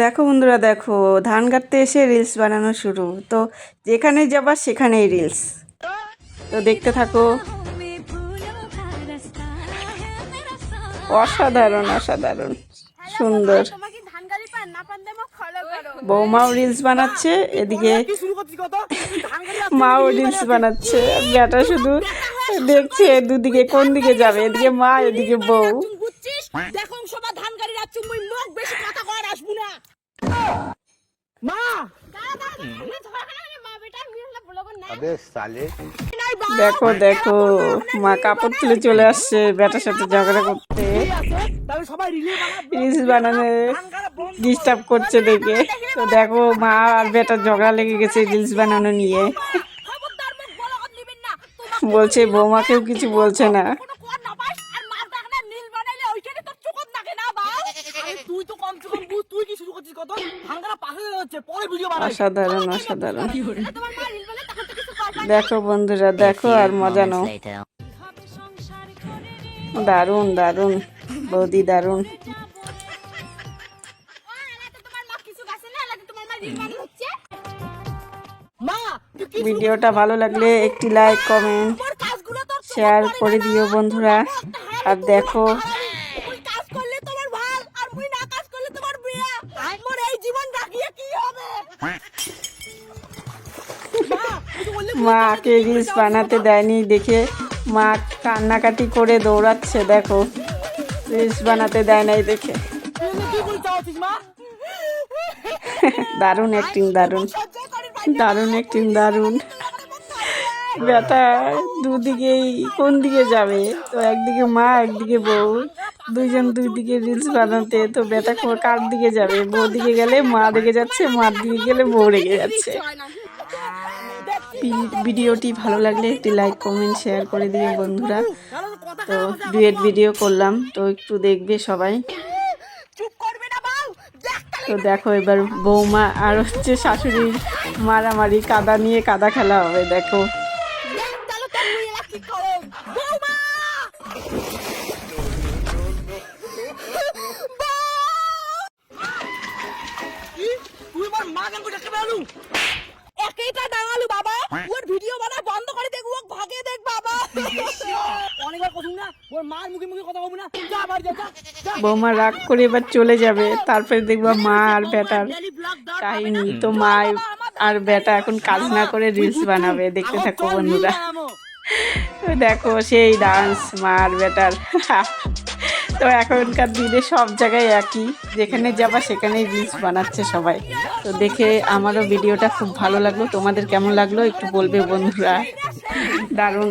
দেখো বন্ধুরা, দেখো, ধান কাটতে এসে রিলস বানানো শুরু। তো যেখানে যাবার সেখানেই রিলস তো দেখতে থাকো। অসাধারণ অসাধারণ। সুন্দর। বৌমাও রিলস বানাচ্ছে, এদিকে মাও রিলস বানাচ্ছে। বেটা শুধু দেখছে দুদিকে কোন দিকে যাবে, এদিকে মা, এদিকে বউ। দেখো ধান গাড়ি বেশি কথা দেখো দেখো, মা কাপড় তুলে চলে আসছে, বেটার সাথে ঝগড়া করতে। রিলস বানানো ডিস্টার্ব করছে দেখে। তো দেখো, মা আর বেটার ঝগড়া লেগে গেছে রিলস বানানো নিয়ে। বলছে, বৌমাকেও কিছু বলছে না। তো কম কম বুঝ তুই কি শুরু করছিস কত? ধান পাশে যাচ্ছে পরে ভিডিও বানাই। অসাধারণ অসাধারণ। দেখো বন্ধুরা দেখো আর মজা নাও। দারুণ দারুণ বৌদি দারুণ। তোমার মা কিছু গাছে না লাগে তোমার মা নীল বানানো হচ্ছে মা তুই কি ভিডিওটা ভালো লাগলে একটি লাইক কমেন্ট শেয়ার করে দিও বন্ধুরা। আর দেখো মাকে রিলস বানাতে দেয়নি, দেখে মা কান্নাকাটি করে দৌড়াচ্ছে, দেখো। রিলস বানাতে দেয় নাই দেখে। দারুণ অ্যাক্টিং দারুণ। দারুণ অ্যাক্টিং দারুণ। বেটা, দুদিকেই কোন দিকে যাবে? তো একদিকে মা, একদিকে বউ। দুইজন দুই দিকে রিলস বানাতে, তো বেটা কার দিকে যাবে? বউ দিকে গেলে মা দিকে যাচ্ছে, মার দিকে গেলে বউ রেগে যাচ্ছে। ভিডিওটি ভালো লাগলে একটি লাইক কমেন্ট শেয়ার করে দিবে বন্ধুরা। তো ডুয়েট ভিডিও করলাম তো একটু দেখবে সবাই। চুপ করবে না বাউ দেখ তো দেখো এবার বৌমা আর হচ্ছে শাশুড়ির মারামারি কাদা নিয়ে কাদা খেলা হবে দেখো। তুই আমার মা গান করে দেখতে পারলু একইটা ডাঙালু বাবা ওর ভিডিও বানা বন্ধ করে দেখ ও ভাগে দেখ বাবা অনেকবার কথা না ওর মার মুখে মুখে কথা বলব না যা বাড়ি যা যা, যা বৌমা রাগ করে এবার চলে যাবে তারপরে দেখবা মা আর বেটার কাহিনী। তো মা আর বেটা এখন কাজ না করে রিলস বানাবে দেখতে থাকো বন্ধুরা। দেখো সেই ডান্স মা আর বেটার। তো এখনকার দিনে সব জায়গায় একই যেখানে যাবা সেখানেই রিলস বানাচ্ছে সবাই। তো দেখে আমারও ভিডিওটা খুব ভালো লাগল তোমাদের কেমন লাগল একটু বলবে বন্ধুরা। দারুণ।